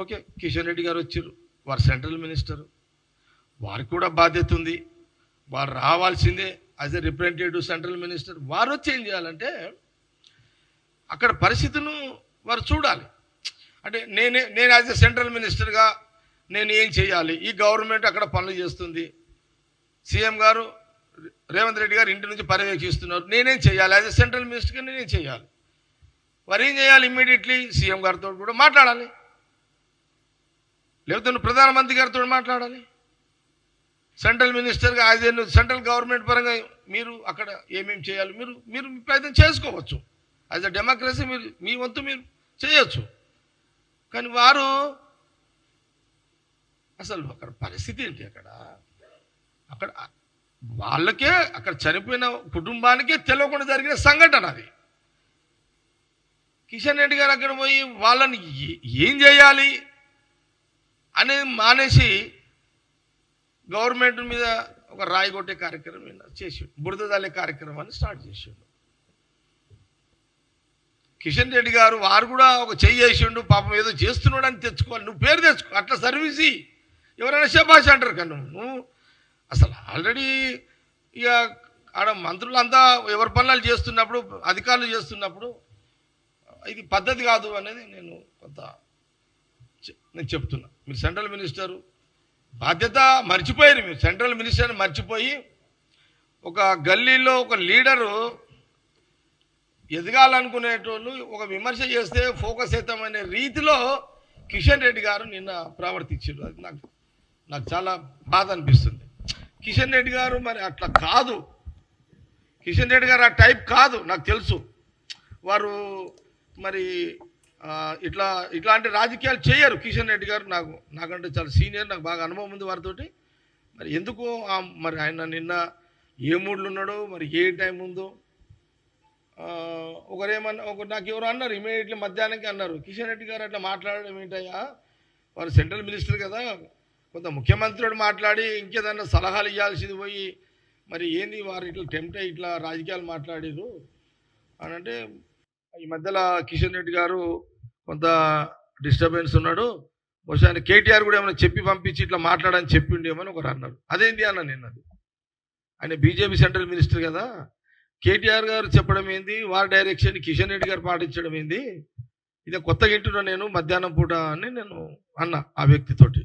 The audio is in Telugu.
ఓకే కిషన్ రెడ్డి గారు వచ్చారు. వారు సెంట్రల్ మినిస్టర్. వారికి కూడా బాధ్యత ఉంది. వారు రావాల్సిందే as a representative central minister. వారు వచ్చి ఏం చేయాలంటే అక్కడ పరిస్థితులను వారు చూడాలి. అంటే నేనే నేను యాజ్ ఎ సెంట్రల్ మినిస్టర్గా నేను ఏం చేయాలి? ఈ గవర్నమెంట్ అక్కడ పనులు చేస్తుంది. సీఎం గారు రేవంత్ రెడ్డి గారు ఇంటి నుంచి పర్యవేక్షిస్తున్నారు. నేనేం చేయాలి? యాజ్ ఎ సెంట్రల్ మినిస్టర్గా నేనేం చేయాలి? వారు ఏం చేయాలి? ఇమ్మీడియట్లీ సీఎం గారితో కూడా మాట్లాడాలి. లేకపోతే నువ్వు ప్రధానమంత్రి గారితో మాట్లాడాలి. సెంట్రల్ మినిస్టర్గా అదే సెంట్రల్ గవర్నమెంట్ పరంగా మీరు అక్కడ ఏమేమి చేయాలి మీరు మీరు ప్రయత్నం చేసుకోవచ్చు. యాజ్ అ డెమోక్రసీ మీరు మీ వంతు మీరు చేయొచ్చు. కానీ వారు అసలు అక్కడ పరిస్థితి ఏంటి అక్కడ? అక్కడ వాళ్ళకే అక్కడ చనిపోయిన కుటుంబానికే తెలియకుండా జరిగిన సంఘటన అది. కిషన్ రెడ్డి గారు అక్కడ పోయి వాళ్ళని ఏం చేయాలి? అనేది మానేసి గవర్నమెంట్ మీద ఒక రాయి కొట్టే కార్యక్రమం చేసి చేసిండు బురద తల్లే కార్యక్రమాన్ని స్టార్ట్ చేసిండు. కిషన్ రెడ్డి గారు వారు కూడా ఒక చెయ్యి వేసిండు పాపం ఏదో చేస్తున్నాడు అని తెచ్చుకోవాలి. నువ్వు పేరు తెచ్చుకో అట్లా సర్వీస్ ఎవరైనా శబాష్ అంటారు కన్ను నువ్వు అసలు ఆల్రెడీ ఇక ఆడ మంత్రులంతా ఎవరి పనులు చేస్తున్నప్పుడు అధికారులు చేస్తున్నప్పుడు ఇది పద్ధతి కాదు అనేది నేను కొంత నేను చెప్తున్నా. మీరు సెంట్రల్ మినిస్టరు. బాధ్యత మర్చిపోయారు మీరు. సెంట్రల్ మినిస్టర్ని మర్చిపోయి ఒక గల్లీలో ఒక లీడరు ఎదగాలనుకునేటోళ్ళు ఒక విమర్శ చేస్తే ఫోకస్ అవుతామనే రీతిలో కిషన్ రెడ్డి గారు నిన్న ప్రవర్తించారు. అది నాకు నాకు చాలా బాధ అనిపిస్తుంది. కిషన్ రెడ్డి గారు మరి అట్లా కాదు. కిషన్ రెడ్డి గారు ఆ టైప్ కాదు నాకు తెలుసు. వారు మరి ఇట్లా ఇట్లాంటి రాజకీయాలు చేయరు కిషన్ రెడ్డి గారు. నాకు నాకంటే చాలా సీనియర్ నాకు బాగా అనుభవం ఉంది వారితోటి. మరి ఎందుకు మరి ఆయన నిన్న ఏ మూడ్లు ఉన్నాడో మరి ఏ టైం ఉందో? ఒకరేమన్నా ఒక నాకు ఎవరు అన్నారు ఇమీడియట్లీ మధ్యాహ్నానికి అన్నారు. కిషన్ రెడ్డి గారు అట్లా మాట్లాడడం ఏంటయ్యా? వారు సెంట్రల్ మినిస్టర్ కదా. కొంత ముఖ్యమంత్రుడు మాట్లాడి ఇంకేదన్నా సలహాలు ఇవ్వాల్సింది పోయి మరి ఏంది వారు ఇట్లా టెంప్ట్ అయ్యి ఇట్లా రాజకీయాలు మాట్లాడారు అని అంటే ఈ మధ్యలో కిషన్ రెడ్డి గారు కొంత డిస్టర్బెన్స్ ఉన్నాడు. బహుశా ఆయన కేటీఆర్ కూడా ఏమైనా చెప్పి పంపించి ఇట్లా మాట్లాడని చెప్పిండేమని ఒకరు అన్నారు అదేంటి అన్న నేను అది? ఆయన బీజేపీ సెంట్రల్ మినిస్టర్ కదా. కేటీఆర్ గారు చెప్పడం ఏంది? వారి డైరెక్షన్ కిషన్ రెడ్డి గారు పాటించడం ఏంది? ఇది కొత్తగా ఇంటున్నా నేను మధ్యాహ్నం పూట అని నేను అన్నా ఆ వ్యక్తితోటి.